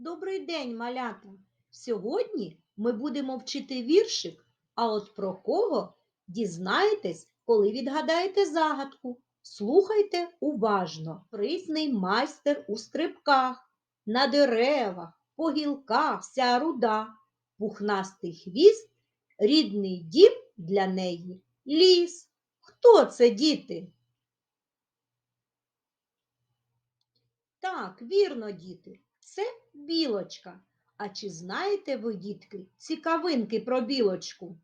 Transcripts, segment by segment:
Добрий день, малята! Сьогодні ми будемо вчити віршик, а от про кого дізнаєтесь, коли відгадаєте загадку. Слухайте уважно. Присний майстер у стрибках, на деревах, по гілках вся руда, пухнастий хвіст, рідний дім для неї ліс. Хто це, діти? Так, вірно, діти, це білочка. А чи знаєте ви, дітки, цікавинки про білочку?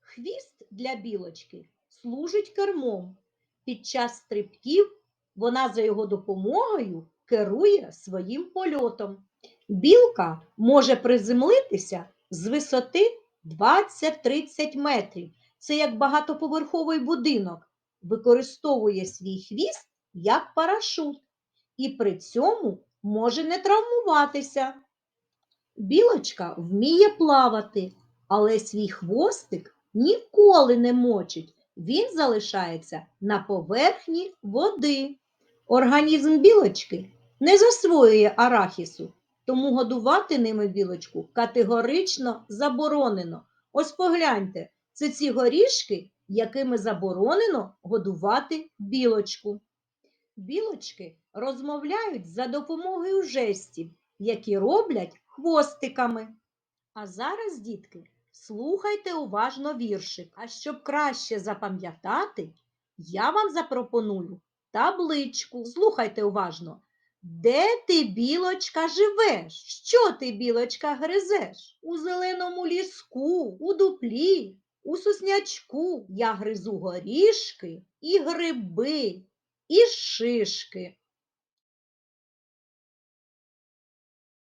Хвіст для білочки служить кермом. Під час стрибків вона за його допомогою керує своїм польотом. Білка може приземлитися з висоти 20-30 метрів. Це як багатоповерховий будинок, використовує свій хвіст як парашут і при цьому може не травмуватися. Білочка вміє плавати, але свій хвостик ніколи не мочить. Він залишається на поверхні води. Організм білочки не засвоює арахісу, тому годувати ними білочку категорично заборонено. Ось погляньте, це ці горішки, якими заборонено годувати білочку. Білочки розмовляють за допомогою жестів, які роблять хвостиками. А зараз, дітки, слухайте уважно віршик. А щоб краще запам'ятати, я вам запропоную табличку. Слухайте уважно. Де ти, білочка, живеш? Що ти, білочка, гризеш? У зеленому ліску, у дуплі, у соснячку я гризу горішки і гриби, і шишки.